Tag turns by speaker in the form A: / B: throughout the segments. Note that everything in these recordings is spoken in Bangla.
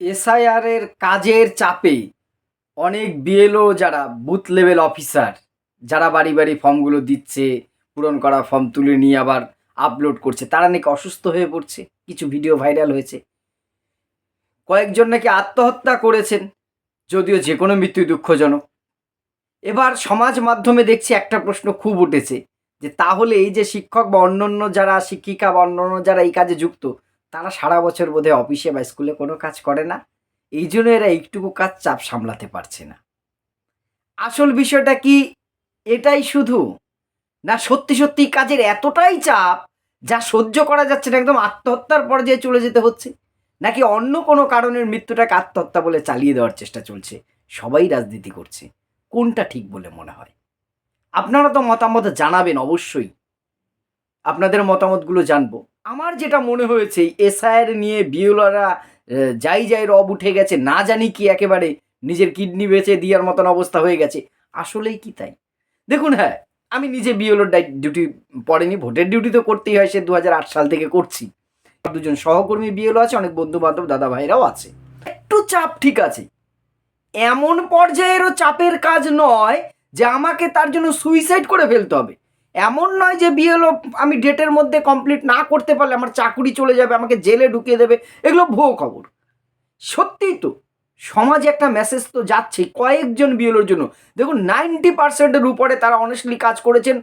A: এসআইআরের কাজের চাপে অনেক বিএলও যারা বুথ লেভেল অফিসার, যারা বাড়ি বাড়ি ফর্মগুলো দিচ্ছে, পূরণ করা ফর্ম তুলে নিয়ে আবার আপলোড করছে, তারা নাকি অসুস্থ হয়ে পড়ছে, কিছু ভিডিও ভাইরাল হয়েছে। কয়েকজন নাকি আত্মহত্যা করেছেন, যদিও যে কোনো মৃত্যু দুঃখজনক। এবার সমাজ মাধ্যমে দেখছি একটা প্রশ্ন খুব উঠেছে, যে তাহলে এই যে শিক্ষক বা অন্যান্য যারা শিক্ষিকা বা অন্যান্য যারা এই কাজে যুক্ত তারা সারা বছর বোধহয় অফিসে বা স্কুলে কোনো কাজ করে না। এই জন্য এরা একটুকু কাজ চাপ সামলাতে পারছে না। আসল বিষয়টা কি? এটাই শুধু। না, সত্যি সত্যি কাজের এতটাই চাপ যা সহ্য করা যাচ্ছে না, একদম আত্মহত্যার পর্যায়ে চলে যেতে হচ্ছে। নাকি অন্য কোনো কারণের মৃত্যুটাকে আত্মহত্যা বলে চালিয়ে দেওয়ার চেষ্টা চলছে। সবাই রাজনীতি করছে। কোনটা ঠিক বলে মনে হয়? আপনারা তো মতামত জানাবেন অবশ্যই। আপনাদের মতামতগুলো জানব। আমার যেটা মনে হয়েছে, এসআইআর নিয়ে বিওলারা যাই যাই রব উঠে গেছে, না জানি কি একেবারে নিজের কিডনি বেচে দেওয়ার মতন অবস্থা হয়ে গেছে। আসলেই কি তাই? দেখুন হ্যাঁ আমি নিজে বিওলোর ডিউটি পড়েনি, ভোটের ডিউটি তো করতেই হয়, সে দু হাজার আট সাল থেকে করছি। দুজন সহকর্মী বিএলও আছে, অনেক বন্ধু বান্ধব দাদা ভাইরাও আছে। একটু চাপ ঠিক আছে। এমন পর্যায়েরও চাপের কাজ নয় যে আমাকে তার জন্য সুইসাইড করে ফেলতে হবে। এমন নয় যে বিএলও আমি ডেটের মধ্যে কমপ্লিট না করতে পারলে আমার চাকুরি চলে যাবে, আমাকে জেলে ঢুকিয়ে দেবে, এগুলো ভুয়ো খবর। সত্যিই তো, সমাজে একটা মেসেজ তো যাচ্ছে কয়েকজন বিএলওর জন্য। দেখুন নাইনটি পার্সেন্টের উপরে তারা অনেস্টলি কাজ করেছেন।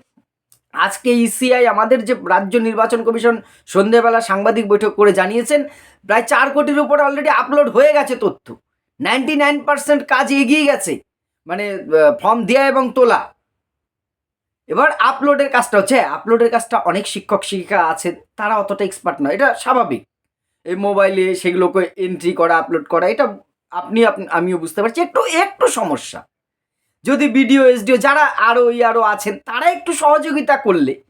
A: আজকে ইসিআই আমাদের যে রাজ্য নির্বাচন কমিশন সন্ধেবেলা সাংবাদিক বৈঠক করে জানিয়েছেন, প্রায় চার কোটির উপরে অলরেডি আপলোড হয়ে গেছে তথ্য। নাইনটি নাইন পার্সেন্ট কাজ এগিয়ে গেছে। মানে ফর্ম দেওয়া এবং তোলা। এবার আপলোডের কাজটা হচ্ছে আপলোডের কাজটা অনেক শিক্ষক শিক্ষিকা আছেন তারা অতটা এক্সপার্ট নয় এটা স্বাভাবিক। এই মোবাইলে সেগুলোকে এন্ট্রি করা আপলোড করা এটা আপনি আপ- আমিও বুঝতে পারছি একটু একটু সমস্যা। যদি বিডিও এসডিও যারা আরও ওই আরও আছেন তারা একটু সহযোগিতা করলে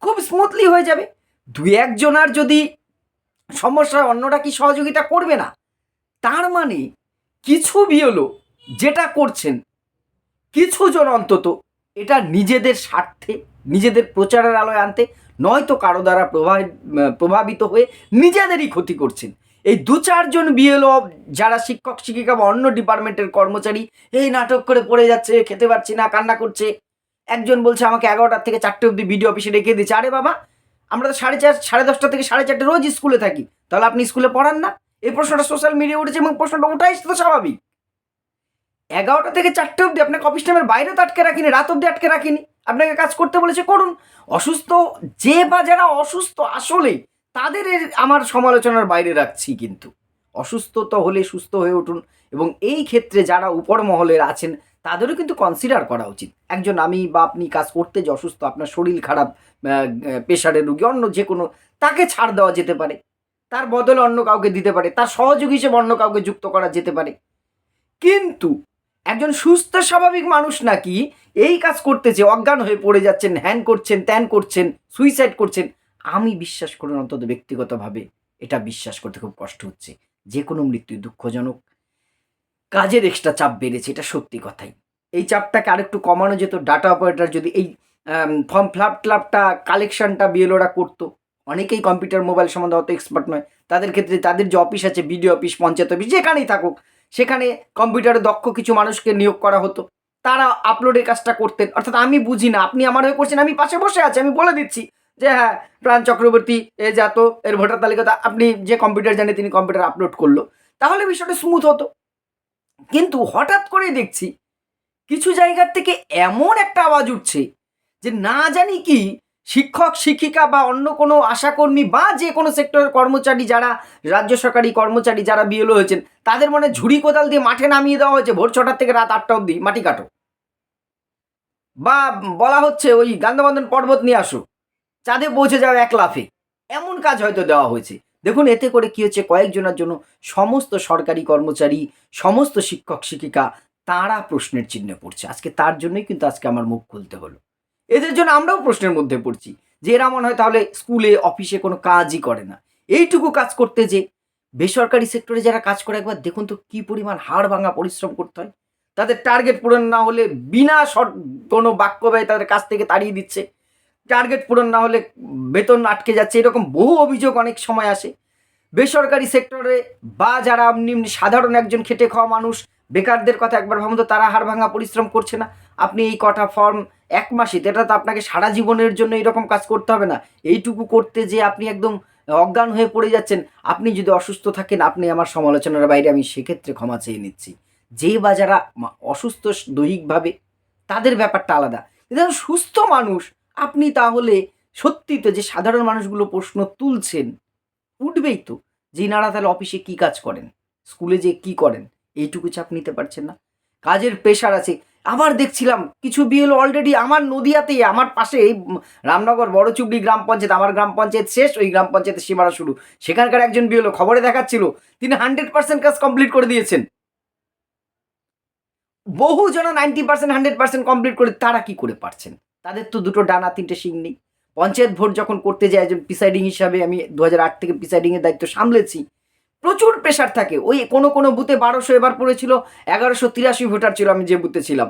A: খুব স্মুথলি হয়ে যাবে। দু একজনার যদি সমস্যা হয়, অন্যরা কি সহযোগিতা করবে না? তার মানে কিছু বিয়লো যেটা করছেন কিছু জন অন্তত এটা নিজেদের স্বার্থে, নিজেদের প্রচারের আলোয় আনতে নয়তো কারও দ্বারা প্রভাবিত হয়ে নিজেদেরই ক্ষতি করছেন। এই দু চারজন বিএলও, যারা শিক্ষক, শিক্ষিকা বা অন্য ডিপার্টমেন্টের কর্মচারী, এই নাটক করে পড়ে যাচ্ছে, খেতে পারছি না, কান্না করছে। একজন বলছে, আমাকে এগারোটার থেকে চারটে অবধি বিডিও অফিসে রেখে দিচ্ছে আরে বাবা, আমরা তো সাড়ে চার, সাড়ে দশটা থেকে সাড়ে চারটে রোজ স্কুলে থাকি। তাহলে আপনি স্কুলে পড়ান না? এই প্রশ্নটা সোশ্যাল মিডিয়া উঠেছে এবং প্রশ্নটা ওটাই তো স্বাভাবিক। এগারোটা থেকে চারটে অবধি আপনাকে অফিস টাইমের বাইরে তো আটকে রাখিনি, রাত অবধি আটকে রাখিনি। আপনাকে কাজ করতে বলেছে, করুন। অসুস্থ যে বা যারা অসুস্থ আসলে তাদের আমার সমালোচনার বাইরে রাখছি কিন্তু। অসুস্থ তো হলে সুস্থ হয়ে উঠুন এবং এই ক্ষেত্রে যারা উপর মহলের আছেন, তাদেরও কিন্তু কনসিডার করা উচিত। একজন আমি বা আপনি কাজ করতে যে অসুস্থ, আপনার শরীর খারাপ প্রেশারের রুগী, অন্য যে কোনো, তাকে ছাড় দেওয়া যেতে পারে। তার বদলে অন্য কাউকে দিতে পারে, তার সহযোগী হিসেবে অন্য কাউকে যুক্ত করা যেতে পারে। কিন্তু একজন সুস্থ, স্বাভাবিক মানুষ নাকি এই কাজ করতেছে অজ্ঞান হয়ে পড়ে যাচ্ছেন হ্যান করছেন, ত্যান করছেন সুইসাইড করছেন, আমি বিশ্বাস করুন অন্তত ব্যক্তিগতভাবে এটা বিশ্বাস করতে খুব কষ্ট হচ্ছে। যে কোনো মৃত্যু দুঃখজনক কাজের এক্সট্রা চাপ বেড়েছে, এটা সত্যি কথাই। এই চাপটাকে আরেকটু কমানো যেত ডাটা অপারেটর যদি এই ফর্ম ফ্লাপ ট্লাপটা কালেকশনটা বিএলওরা করতো। অনেকেই কম্পিউটার মোবাইল সম্বন্ধে অত এক্সপার্ট নয়। তাদের ক্ষেত্রে তাদের যে অফিস আছে বিডিও অফিস পঞ্চায়েত অফিস যেখানেই থাকুক সেখানে কম্পিউটারে দক্ষ কিছু মানুষকে নিয়োগ করা হতো। তারা আপলোডের কাজটা করতেন। অর্থাৎ আমি বুঝি না, আপনি আমার হয়ে করছেন, আমি পাশে বসে আছি, আমি বলে দিচ্ছি যে হ্যাঁ প্রাণ চক্রবর্তী, এ যাত এর ভোটার তালিকাটা, আপনি যে কম্পিউটার জানে তিনি কম্পিউটার আপলোড করল। তাহলে বিষয়টা স্মুথ হতো। কিন্তু হঠাৎ করেই দেখছি, কিছু জায়গার থেকে এমন একটা আওয়াজ উঠছে যে না জানি কি শিক্ষক, শিক্ষিকা বা অন্য কোনো আশাকর্মী বা যে কোনো সেক্টরের কর্মচারী যারা, রাজ্য সরকারি কর্মচারী যারা বিএলও হয়েছেন, তাদের মনে ঝুড়ি কোদাল দিয়ে মাঠে নামিয়ে দেওয়া হয়েছে ভোর ছটার থেকে রাত আটটা অবধি, মাটি কাটো। বা বলা হচ্ছে ওই গান্ধবন্ধন পর্বত নিয়ে আসো চাঁদে পৌঁছে যাও এক লাফে। এমন কাজ হয়তো দেওয়া হয়েছে। দেখুন, এতে করে কি হচ্ছে, কয়েকজনের জন্য সমস্ত সরকারি কর্মচারী, সমস্ত শিক্ষক, শিক্ষিকা, তারা প্রশ্নের চিহ্নে পড়ছে। আজকে তার জন্যই কিন্তু আজকে আমার মুখ খুলতে হলো। এদের জন্য আমরাও প্রশ্নের মধ্যে পড়ছি। যে এরা মনে হয় তাহলে স্কুলে, অফিসে কোনো কাজই করে না। এইটুকু কাজ করতে যে বেসরকারি সেক্টরে যারা কাজ করে, একবার দেখুন তো কী পরিমাণ হাড় ভাঙা পরিশ্রম করতে হয়। তাদের টার্গেট পূরণ না হলে বিনা কোনো বাক্য ব্যয় তাদের কাছ থেকে তাড়িয়ে দিচ্ছে। টার্গেট পূরণ না হলে বেতন আটকে যাচ্ছে, এরকম বহু অভিযোগ অনেক সময় আসে। বেসরকারি সেক্টরে বা যারা এমনি সাধারণ একজন খেটে খাওয়া মানুষ, বেকারদের কথা একবার ভাবুন তো, তারা হাড় ভাঙা পরিশ্রম করছে না। আপনি এই কটা ফর্ম এক মাসে এটা তো আপনাকে সারা জীবনের জন্য এরকম কাজ করতে হবে না। এইটুকু করতে যে আপনি একদম অজ্ঞান হয়ে পড়ে যাচ্ছেন, আপনি যদি অসুস্থ থাকেন, আপনি আমার সমালোচনার বাইরে আমি সেক্ষেত্রে ক্ষমা চেয়ে নিচ্ছি। যে বা যারা অসুস্থ দৈহিকভাবে, তাদের ব্যাপারটা আলাদা। যারা সুস্থ মানুষ, আপনি তাহলে সত্যি তো যে সাধারণ মানুষগুলো প্রশ্ন তুলছেন, উঠবেই তো। যে ইনারা তাহলে অফিসে কি কাজ করেন? স্কুলে যে কি করেন? এইটুকু চাপ নিতে পারছেন না। কাজের প্রেশার আছে। আবার দেখছিলাম, কিছু বিএল অলরেডি আমার নদিয়াতেই আমার পাশে এই রামনগর বড়চুবড়ি গ্রাম পঞ্চায়েত, আমার গ্রাম পঞ্চায়েত শেষ, ওই গ্রাম পঞ্চায়েতের সীমানা শুরু। সেখানকার একজন বিএলও খবরে দেখাচ্ছিল, তিনি হান্ড্রেড পার্সেন্ট কাজ কমপ্লিট করে দিয়েছেন। বহু জন ninety percent hundred percent complete করে, তারা কি করে পারছেন? তাদের তো দুটো ডানা, তিনটে শিং নেই। পঞ্চায়েত ভোট যখন করতে যায়, একজন প্রিসাইডিং হিসাবে, আমি দু হাজার আট থেকে প্রিসাইডিংয়ের দায়িত্ব সামলেছি প্রচুর প্রেশার থাকে। ওই কোনো কোনো বুথে বারোশো এবার পড়েছিল, এগারোশো তিরাশি ভোটার ছিল আমি যে বুথে ছিলাম।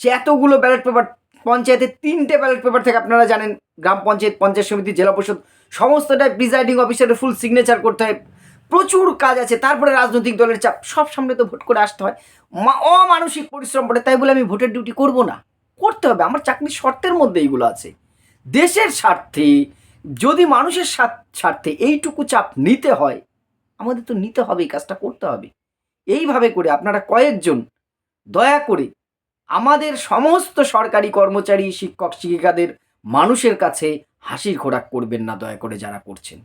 A: সে এতগুলো ব্যালট পেপার পঞ্চায়েতে তিনটে ব্যালট পেপার থেকে আপনারা জানেন, গ্রাম পঞ্চায়েত পঞ্চায়েত সমিতি, জেলা পরিষদ, সমস্তটাই প্রিজাইডিং অফিসারের ফুল সিগনেচার করতে হয়। প্রচুর কাজ আছে, তারপরে রাজনৈতিক দলের চাপ, সব সামনে তো ভোট করে আসতে হয়। অমানসিক পরিশ্রম পড়ে তাই বলে আমি ভোটের ডিউটি করব না। করতে হবে, আমার চাকরির শর্তের মধ্যে এইগুলো আছে। দেশের স্বার্থে, যদি মানুষের স্বার্থে এইটুকু চাপ নিতে হয় আমাদের তো নিতে হবে, এই কাজটা করতে হবে। এইভাবে করে আপনারা কয়েকজন দয়া করে আমাদের সমস্ত সরকারি কর্মচারী, শিক্ষক, শিক্ষিকাদের মানুষের কাছে হাসির খোরাক করবেন না দয়া করে যারা করছেন।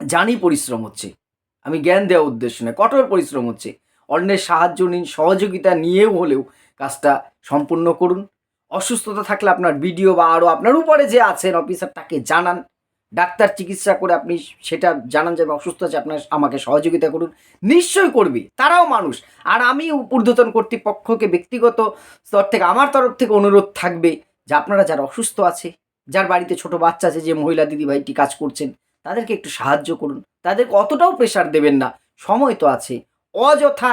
A: জানি পরিশ্রম হচ্ছে, আমি জ্ঞান দেওয়া উদ্দেশ্য নয়, কঠোর পরিশ্রম হচ্ছে। অন্যের সাহায্য নিন, সহযোগিতা নিয়েও হলেও কাজটা সম্পূর্ণ করুন। অসুস্থতা থাকলে আপনার ভিডিও বা আরও আপনার উপরে যে আছেন অফিসার তাকে জানান। ডাক্তার চিকিৎসা করে আপনি সেটা জানান যে অসুস্থ আছে, আপনার আমাকে সহযোগিতা করুন। নিশ্চয়ই করবে, তারাও মানুষ। আর আমি ঊর্ধ্বতন কর্তৃপক্ষকে ব্যক্তিগত স্তর থেকে আমার তরফ থেকে অনুরোধ থাকবে যে আপনারা যারা অসুস্থ আছে, যার বাড়িতে ছোট বাচ্চা আছে, যে মহিলা দিদি ভাইটি কাজ করছেন, তাদেরকে একটু সাহায্য করুন। তাদেরকে অতটাও প্রেশার দেবেন না, সময় তো আছে। অযথা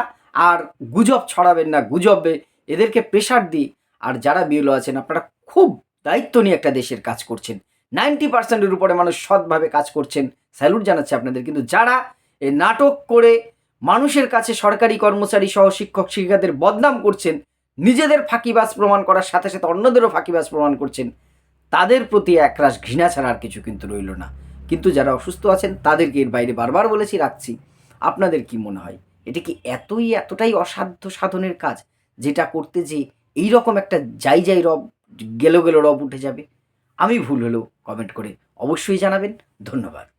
A: আর গুজব ছড়াবেন না, গুজবে। এদেরকে প্রেশার দিই আর যারা বিএলও আছেন, আপনারা খুব দায়িত্ব নিয়ে একটা দেশের কাজ করছেন। নাইনটি পার্সেন্টের উপরে মানুষ সৎভাবে কাজ করছেন। স্যালুট জানাচ্ছে আপনাদের। কিন্তু যারা এ নাটক করে মানুষের কাছে সরকারি কর্মচারী সহ শিক্ষক শিক্ষিকাদের বদনাম করছেন, নিজেদের ফাঁকিবাজ প্রমাণ করার সাথে সাথে অন্যদেরও ফাঁকিবাজ প্রমাণ করছেন, তাদের প্রতি একরাশ ঘৃণা ছাড়া আর কিছু কিন্তু রইল না। কিন্তু যারা অসুস্থ আছেন, তাদেরকে এর বাইরে বারবার বলেছি, রাখছি। আপনাদের কি মনে হয়? এটা কি এতই, এতটাই অসাধ্য সাধনের কাজ, যেটা করতে যে এই রকম একটা যাই যাই রব, গেলো গেলো রব উঠে যাবে? আমি ভুল হলেও কমেন্ট করে অবশ্যই জানাবেন। ধন্যবাদ।